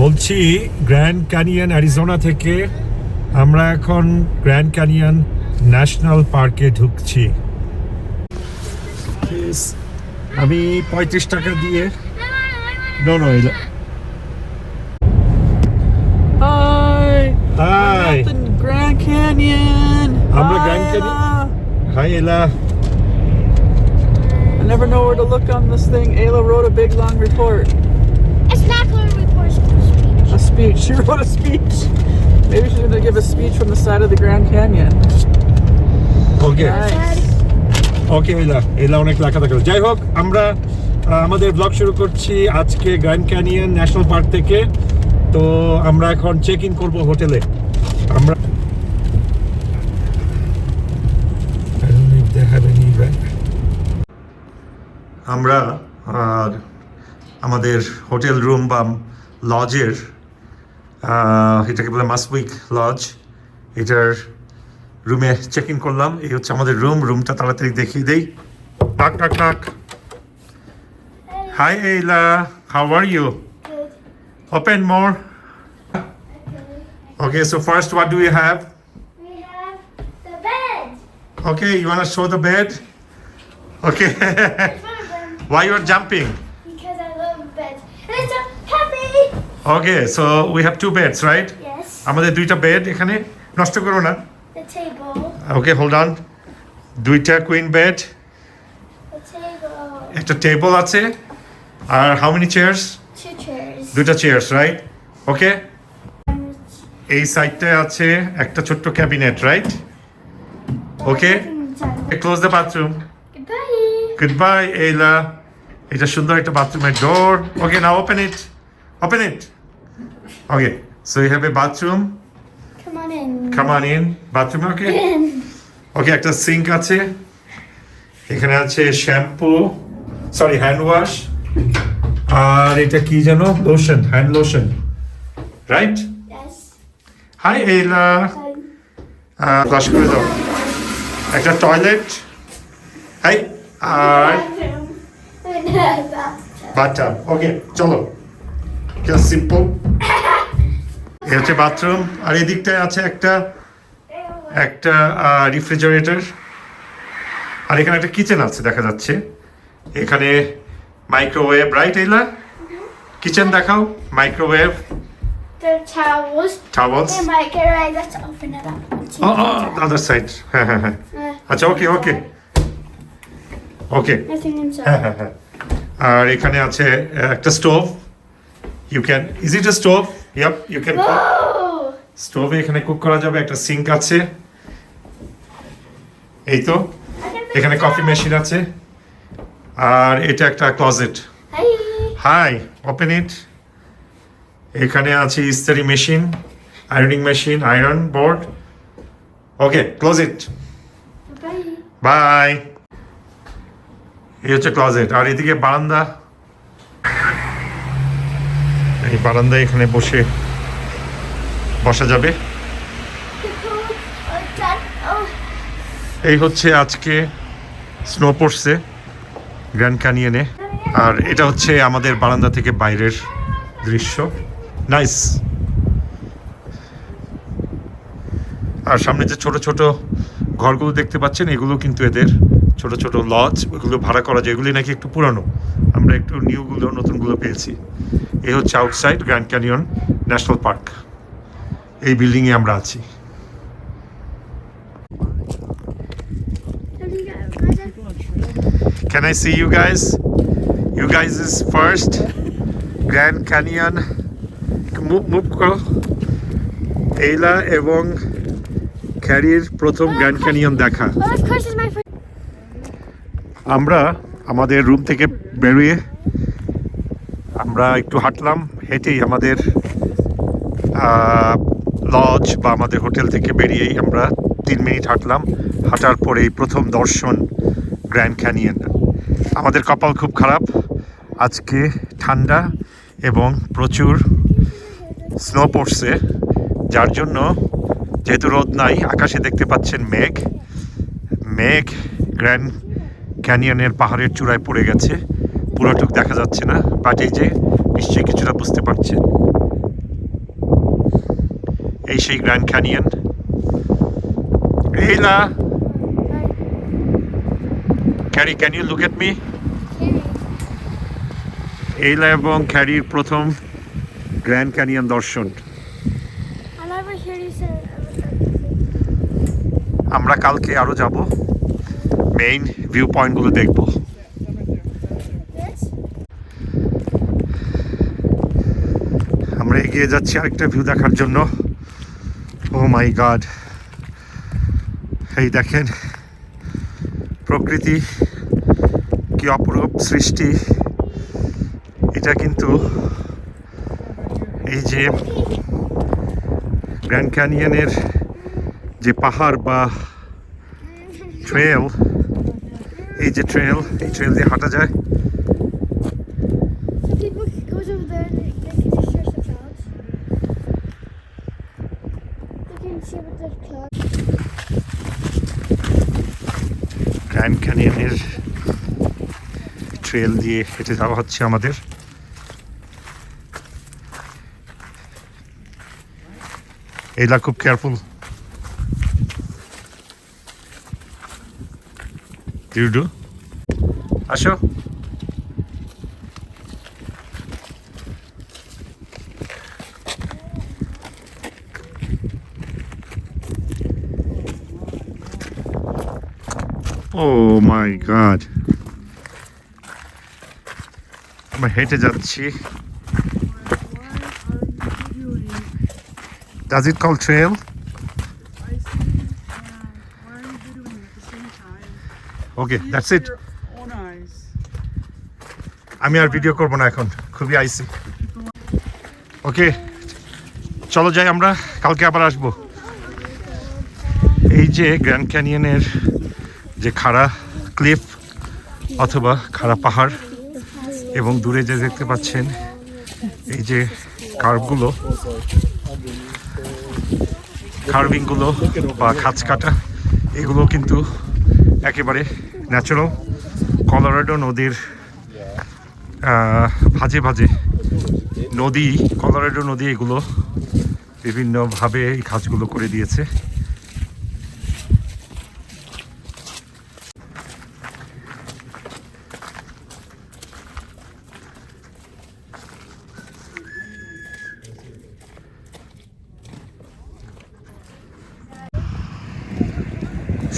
বলছি grand canyon Arizona থেকে আমরা এখন গ্র্যান্ড ক্যানিয়ান ন্যাশনাল পার্কে ঢুকছি। আমি পঁয়ত্রিশ টাকা দিয়ে I never know where to look on this thing. Ayla wrote a big long report. Speech. She wrote a speech. Maybe she's going to give a speech from the side of the Grand Canyon. Okay Nice. Okay Ella Ella অনেক লেখা থাকল যাই হোক আমরা আহ, আমাদের blog শুরু করছি আজকে গ্র্যান্ড ক্যানিয়ন ন্যাশনাল পার্ক থেকে তো আমরা এখন চেক ইন করব হোটেলে আমরা I don't know if they have any right. আমরা আমাদের হোটেল রুম বা লজের এটাকে বলে মাসউইক লজ। এটার রুমে চেক ইন করলাম। এই হচ্ছে আমাদের রুম। রুমটা তাড়াতাড়ি দেখিয়ে দেই। টাক টাক টাক। Hi Ayla how are you. Open more okay so first what do you have We have? The bed. Okay you want show the bed okay In front of them. Why you are jumping? Okay so we have two beds right Yes. আমাদের দুইটা bed এখানে। নষ্ট করো না। The table. Okay hold on দুইটা queen bed The table. একটা table আছে। আর how many chairs Two chairs. দুইটা চেয়ার্স রাইট ওকে এই সাইডটায় আছে একটা ছোট্ট cabinet right okay. Close the bathroom Goodbye. Good bye Ayla এটা সুন্দর একটা বাথরুমের ডোর ওকে না open it open it okay so you have a bathroom Come on in. Come on in বাথরুমে ওকে In. ওকে একটা সিঙ্ক আছে। এখানে আছে শ্যাম্পু সরি হ্যান্ড ওয়াশ আর এটা কি যেন? Lotion hand lotion right Yes. Hi Ayla flush করে দাও। একটা টয়লেট হাই আর bathroom. A. বাথটাব ওকে চলো সিম্পল এই হচ্ছে বাথরুম আর এদিকটায় আছে একটা একটা রিফ্রিজারেটর আর এখানে একটা কিচেন আছে দেখা যাচ্ছে। এখানে মাইক্রোওয়েভ রাইট এলা কিচেন দেখাও microwave towels. Let's open it up. হ্যাঁ Uh, আচ্ছা ওকে ওকে ওকে আর এখানে আছে একটা stove you can is it a stove yup you can স্টোভে এখানে কুক করা যাবে একটা সিঙ্ক আছে। এই তো এখানে কফি মেশিন আছে। আর এটা একটা ক্লোজেট হাই ওপেন ইট এখানে আছে ইস্তারি machine ironing machine iron board okay close it bye এই হচ্ছে ক্লোজেট আর এদিকে বারান্দা। এই বারান্দায় এখানে বসে বসা যাবে. এই হচ্ছে আজকে স্নো পড়ছে গ্র্যান্ড ক্যানিয়নে। আর এটা হচ্ছে আমাদের বারান্দা থেকে বাইরের দৃশ্য। নাইস। আর সামনে যে ছোট ছোট ঘরগুলো দেখতে পাচ্ছেন, এগুলো কিন্তু এদের ছোট ছোট লজ, ওগুলো ভাড়া করা যায়। এগুলি নাকি একটু পুরানো। আমরা একটু নিউগুলো, নতুনগুলো পেয়েছি। এই হচ্ছে outside Grand Canyon National Park এই বিল্ডিংয়ে আমরা আছি Can I see you guys? You guys is first Grand Canyon move মুখ করো এইলা এবং ক্যারির প্রথম গ্র্যান্ড ক্যানিয়ন দেখা. আমরা আমাদের রুম থেকে বেরিয়ে আমরা একটু হাঁটলাম, হেঁটেই আমাদের লজ বা আমাদের হোটেল থেকে বেরিয়েই আমরা তিন মিনিট হাঁটলাম। হাঁটার পরেই প্রথম দর্শন গ্র্যান্ড ক্যানিয়ন। আমাদের কপাল খুব খারাপ। আজকে ঠান্ডা এবং প্রচুর স্নো পড়ছে। যার জন্য যেহেতু রোদ নাই, আকাশে দেখতে পাচ্ছেন মেঘ। মেঘ গ্র্যান্ড ক্যানিয়নের পাহাড়ের চূড়ায় পড়ে গেছে। পুরোটুক দেখা যাচ্ছে না বাট এই যে নিশ্চয়ই কিছুটা বুঝতে পারছেন। এই সেই Grand Canyon Ayla Carrie can you look at me Ayla এবং ক্যারির প্রথম গ্র্যান্ড ক্যানিয়ন দর্শন। আমরা কালকে আরও যাব। মেইন ভিউ পয়েন্টগুলো দেখব this. এগিয়ে যাচ্ছি আরেকটা ভিউ দেখার জন্য। ও মাই গড এই দেখেন, প্রকৃতি, কি অপরূপ সৃষ্টি। এটা কিন্তু এই যে গ্র্যান্ড ক্যানিয়নের যে পাহাড় বা ট্রেল এই যে ট্রেল এই ট্রেল দিয়ে হাঁটা যায় So people goes over there and they, they can just search the clouds. They can see what the clouds. Grand ক্যানিয়নের trail দিয়ে হেঁটে যাওয়া হচ্ছে আমাদের এইলা খুব কেয়ারফুল ডিউডু আসো ও মাই গড আমরা হেঁটে যাচ্ছি Does it call trail? Okay, that's it. আমি আর ভিডিও করব না এখন খুবই আইসি ওকে চলো যাই আমরা কালকে আবার আসব এই যে গ্র্যান্ড ক্যানিয়নের যে খাড়া ক্লিফ অথবা খাড়া পাহাড় এবং দূরে যে দেখতে পাচ্ছেন, এই যে কার্ভগুলো, কার্ভিংগুলো বা খাঁচ কাটা এগুলো কিন্তু একেবারে ন্যাচারাল কলোরাডো নদীর ভাজে ভাজে নদী, কলোরাডো নদী এগুলো বিভিন্নভাবে এই কাজগুলো করে দিয়েছে।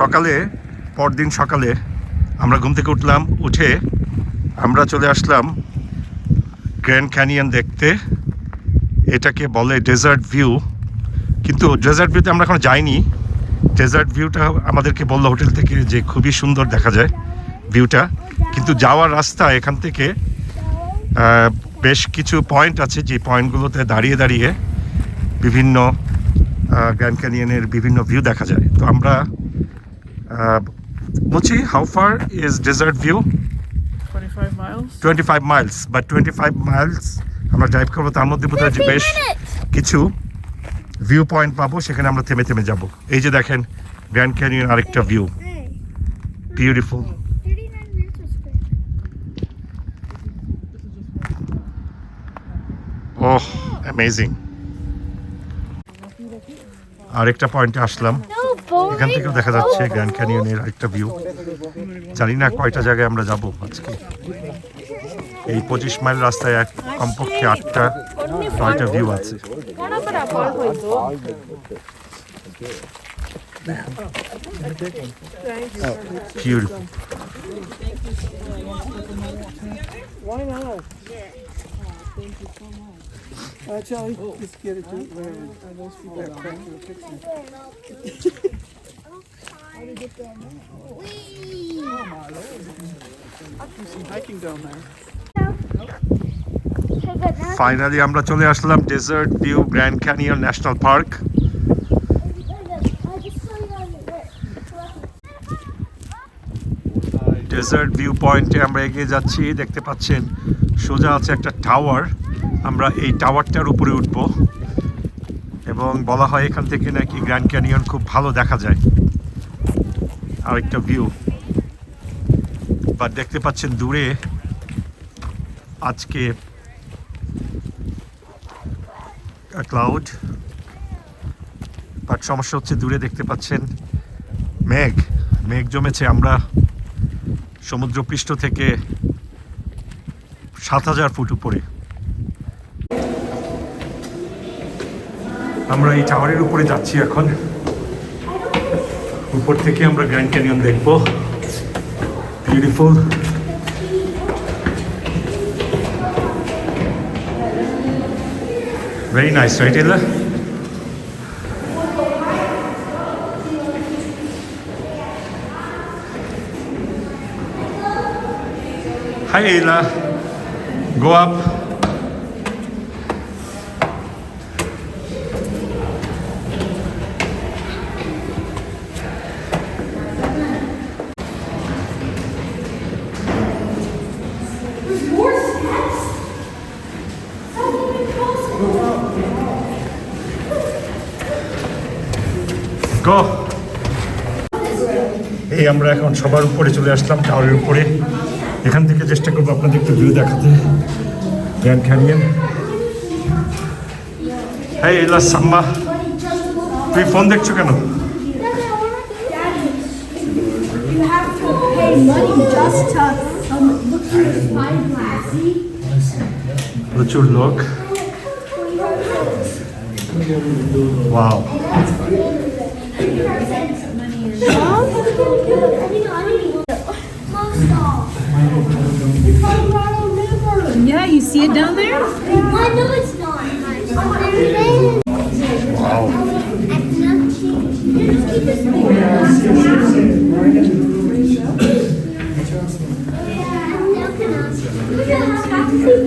সকালে, পরদিন সকালে আমরা ঘুম থেকে উঠলাম, উঠে আমরা চলে আসলাম গ্র্যান্ড ক্যানিয়ন দেখতে। এটাকে বলে ডেজার্ট ভিউ কিন্তু ডেজার্ট ভিউতে আমরা এখন যাইনি। ডেজার্ট ভিউটা আমাদেরকে বলল হোটেল থেকে যে খুবই সুন্দর দেখা যায় ভিউটা কিন্তু যাওয়ার রাস্তা এখান থেকে বেশ কিছু পয়েন্ট আছে যে পয়েন্টগুলোতে দাঁড়িয়ে দাঁড়িয়ে বিভিন্ন গ্র্যান্ড ক্যানিয়নের বিভিন্ন ভিউ দেখা যায়। তো আমরা আহ, মুচি how far is Desert View 25 miles. Twenty five miles বা টোয়েন্টি ফাইভ মাইলস আমরা ড্রাইভ করব তার মধ্যে বোধ হয় যে বেশ কিছু ভিউ পয়েন্ট পাবো সেখানে আমরা থেমে থেমে যাব। এই যে দেখেন গ্র্যান্ড ক্যানিয়ন আরেকটা view beautiful 39 minutes was quick. Oh amazing আরেকটা পয়েন্টে আসলাম। এখান থেকেও দেখা যাচ্ছে গ্র্যান্ড ক্যানিয়নের আরেকটা ভিউ জানি না কয়টা জায়গায় আমরা যাব আজকে। এই পঁচিশ মাইল রাস্তায় এক কমপক্ষে আটটা নয়টা ভিউ আছে। Why not? Actually, just get it to where that crack will fix it. Do some hiking down there. Okay, good. Now finally আমরা চলে আসলাম Desert View Grand Canyon National Park you. Desert View পয়েন্টে আমরা এগিয়ে যাচ্ছি দেখতে পাচ্ছেন সোজা আছে একটা টাওয়ার আমরা এই টাওয়ারটার উপরে উঠব। এবং বলা হয় এখান থেকে নাকি গ্র্যান্ড ক্যানিয়ন খুব ভালো দেখা যায়। আরেকটা ভিউ। বা দেখতে পাচ্ছেন দূরে আজকে ক্লাউড বাট সমস্যা হচ্ছে দূরে দেখতে পাচ্ছেন মেঘ। মেঘ জমেছে। আমরা সমুদ্রপৃষ্ঠ থেকে সাত হাজার ফুট উপরে। আমরা এই টাওয়ারের উপরে যাচ্ছি এখন উপর থেকে আমরা গ্র্যান্ড ক্যানিয়ন দেখব beautiful Very nice, right, Ella? Hi, Ella. Go. এই আমরা এখন সবার উপরে চলে আসলাম, টাওয়ারের উপরে। এখান থেকে চেষ্টা করব আপনাদের একটু ভিউ দেখাতে। গ্র্যান্ড ক্যানিয়ন হ্যাঁ এলা সাম্বা তুই ফোন দেখছ কেন? প্রচুর লোক। Wow Yeah, you see it down there? Well, no, it's not. Wow. Look at how practically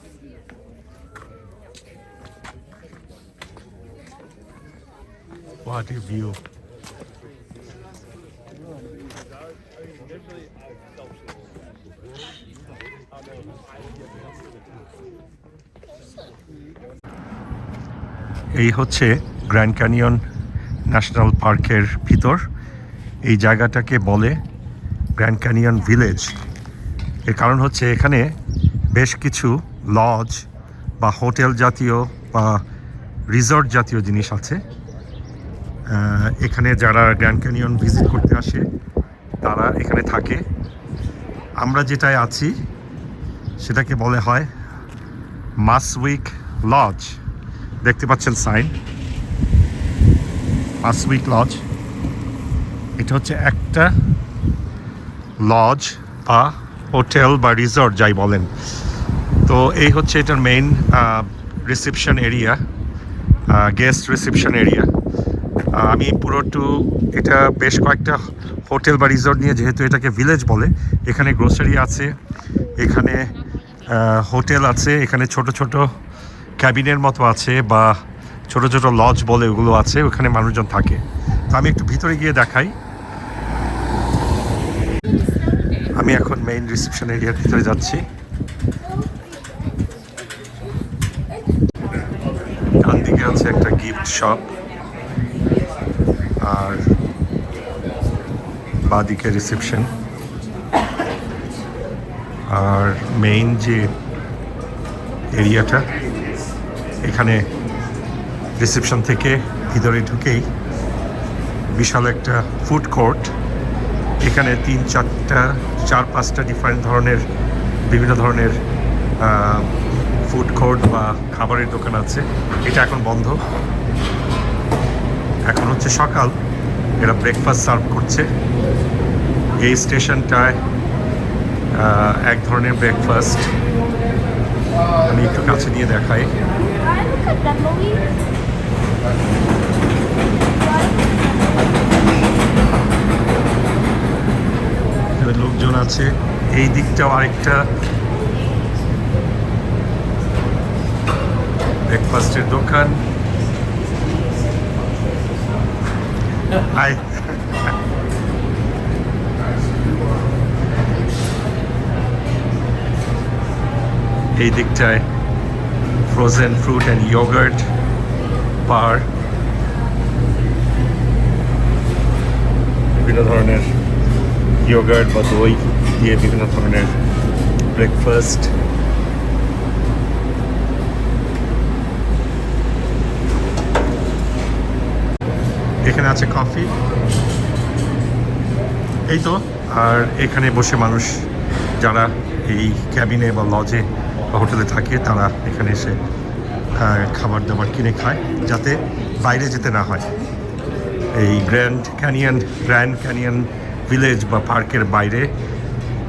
What a view. এই হচ্ছে গ্র্যান্ড ক্যানিয়ন ন্যাশনাল পার্কের ভিতর। এই জায়গাটাকে বলে গ্র্যান্ড ক্যানিয়ন ভিলেজ। এর কারণ হচ্ছে এখানে বেশ কিছু লজ বা হোটেল জাতীয় বা রিসর্ট জাতীয় জিনিস আছে। এখানে যারা গ্র্যান্ড ক্যানিয়ন ভিজিট করতে আসে, তারা এখানে থাকে। আমরা যেটায় আছি, সেটাকে বলে হয় মাস উইক লজ। দেখতে পাচ্ছেন সাইন। মাস উইক লজ। এটা হচ্ছে একটা লজ বা হোটেল বা রিসর্ট, যাই বলেন। তো এই হচ্ছে এটার main reception area guest reception area. আমি পুরো টু এটা বেশ কয়েকটা হোটেল বা রিসর্ট নিয়ে যেহেতু এটাকে ভিলেজ বলে, এখানে গ্রোসারি আছে, এখানে হোটেল আছে, এখানে ছোট ছোট ক্যাবিনের মতো আছে বা ছোট ছোট লজ বলে ওগুলো আছে, ওখানে মানুষজন থাকে। তো আমি একটু ভিতরে গিয়ে দেখাই। আমি এখন মেইন রিসেপশন এরিয়ার ভিতরে যাচ্ছি। ডান দিকে আছে একটা গিফট শপ বাদিকে রিসেপশন আর মেইন যে এরিয়াটা এখানে রিসেপশন থেকে ভিতরে ঢুকেই বিশাল একটা ফুড কোর্ট এখানে তিন, চারটা, চার, পাঁচটা ডিফারেন্ট ধরনের, বিভিন্ন ধরনের ফুড কোর্ট বা খাবারের দোকান আছে। এটা এখন বন্ধ। এখন হচ্ছে সকাল। এরা ব্রেকফাস্ট সার্ভ করছে। এই স্টেশনটায় এক ধরনের ব্রেকফাস্ট আমি একটু কাছে নিয়ে দেখাই। লোকজন আছে। এই দিকটাও আরেকটা। ব্রেকফাস্টের দোকান। হাই এই দিকটায় frozen fruit and yogurt bar বিভিন্ন ধরনের ইয়োগার্ট বা দই দিয়ে বিভিন্ন ধরনের ব্রেকফাস্ট এখানে আছে কফি। এই তো, আর এখানে বসে মানুষ, যারা এই ক্যাবিনে বা লজে বা হোটেলে থাকে, তারা এখানে এসে খাবার দাবার কিনে খায়, যাতে বাইরে যেতে না হয়। এই Grand Canyon Grand Canyon Village বা পার্কের বাইরে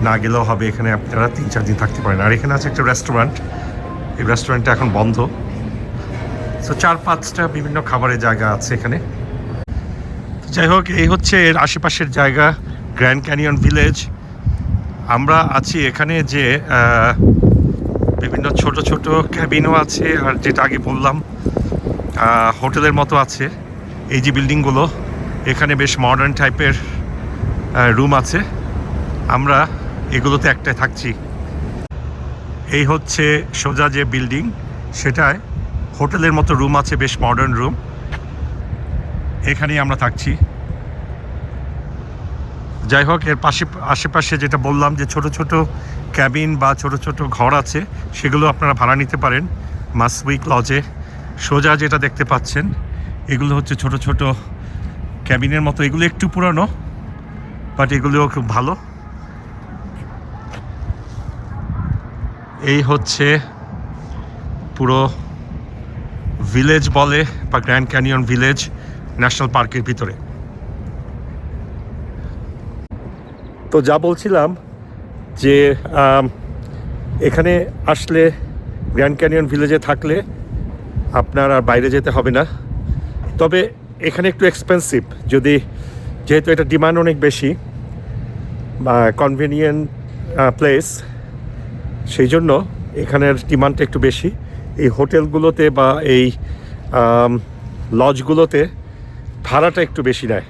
না গেলেও হবে এখানে আপনারা তিন চার দিন থাকতে পারেন। আর এখানে আছে একটা রেস্টুরেন্ট। এই রেস্টুরেন্টটা এখন বন্ধ। সো চার পাঁচটা বিভিন্ন খাবারের জায়গা আছে এখানে। যাই হোক, এই হচ্ছে এর আশেপাশের জায়গা, গ্র্যান্ড ক্যানিয়ন ভিলেজ। আমরা আছি এখানে যে বিভিন্ন ছোট ছোট ক্যাবিনও আছে, আর যেটা আগে বললাম হোটেলের মতো আছে। এই যে বিল্ডিংগুলো, এখানে বেশ মডার্ন টাইপের রুম আছে। আমরা এগুলোতে একটাই থাকছি। এই হচ্ছে সোজা যে বিল্ডিং, সেটায় হোটেলের মতো রুম আছে, বেশ মডার্ন রুম এখানেই আমরা থাকছি। যাই হোক, এর পাশে, আশেপাশে যেটা বললাম যে ছোট ছোট ক্যাবিন বা ছোট ছোট ঘর আছে, সেগুলো আপনারা ভাড়া নিতে পারেন। মাসউইক লজে সোজা যেটা দেখতে পাচ্ছেন, এগুলো হচ্ছে ছোট ছোট ক্যাবিনের মতো। এগুলো একটু পুরানো বাট এগুলোও খুব ভালো। এই হচ্ছে পুরো ভিলেজ বলে বা গ্র্যান্ড ক্যানিয়ন ভিলেজ ন্যাশনাল পার্কের ভিতরে। তো যা বলছিলাম যে এখানে আসলে গ্র্যান্ড ক্যানিয়ন ভিলেজে থাকলে আপনার আর বাইরে যেতে হবে না। তবে এখানে একটু এক্সপেন্সিভ যদি যেহেতু এটা ডিমান্ড অনেক বেশি, বা কনভেনিয়েন্ট প্লেস সেই জন্য এখানের ডিমান্ডটা একটু বেশি। এই হোটেলগুলোতে বা এই লজগুলোতে ভাড়াটা একটু বেশি নেয়।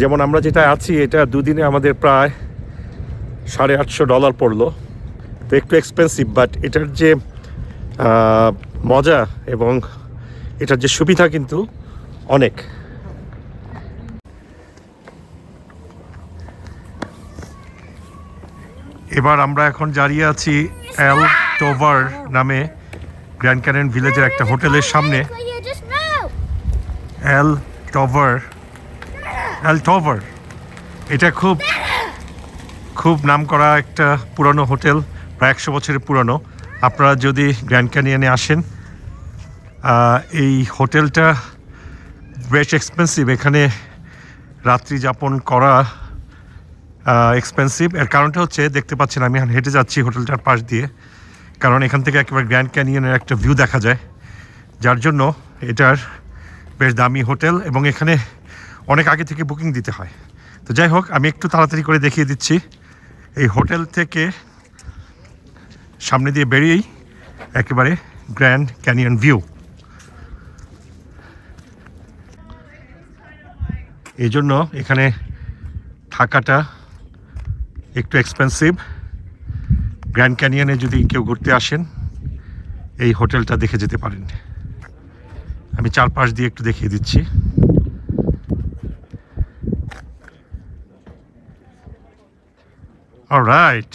যেমন আমরা যেটা আছি এটা দুদিনে আমাদের প্রায় সাড়ে আটশো ডলার পড়ল। তো একটু এক্সপেন্সিভ বাট এটার যে মজা এবং এটার যে সুবিধা কিন্তু অনেক। এবার আমরা এখন দাঁড়িয়ে আছি এল টোভার নামে গ্র্যান্ড ক্যানেন ভিলেজের একটা হোটেলের সামনে। এল টভার এল টভার এটা খুব খুব নাম করা একটা পুরনো হোটেল, প্রায় একশো বছরের পুরনো। আপনারা যদি গ্র্যান্ড ক্যানিয়নে আসেন এই হোটেলটা বেশ এক্সপেন্সিভ এখানে রাত্রি যাপন করা এক্সপেন্সিভ এর কারণটা হচ্ছে, দেখতে পাচ্ছেন আমি হেঁটে যাচ্ছি হোটেলটার পাশ দিয়ে, কারণ এখান থেকে একেবারে গ্র্যান্ড ক্যানিয়নের একটা ভিউ দেখা যায়। যার জন্য এটার বেশ দামি হোটেল এবং এখানে অনেক আগে থেকে বুকিং দিতে হয়। তো যাই হোক, আমি একটু তাড়াতাড়ি করে দেখিয়ে দিচ্ছি। এই হোটেল থেকে সামনে দিয়ে বেরিয়েই একেবারে গ্র্যান্ড ক্যানিয়ন ভিউ। এই জন্য এখানে থাকাটা একটু এক্সপেন্সিভ গ্র্যান্ড ক্যানিয়নে যদি কেউ ঘুরতে আসেন, এই হোটেলটা দেখে যেতে পারেন। আমি চারপাশ দিয়ে একটু দেখিয়ে দিচ্ছি Alright.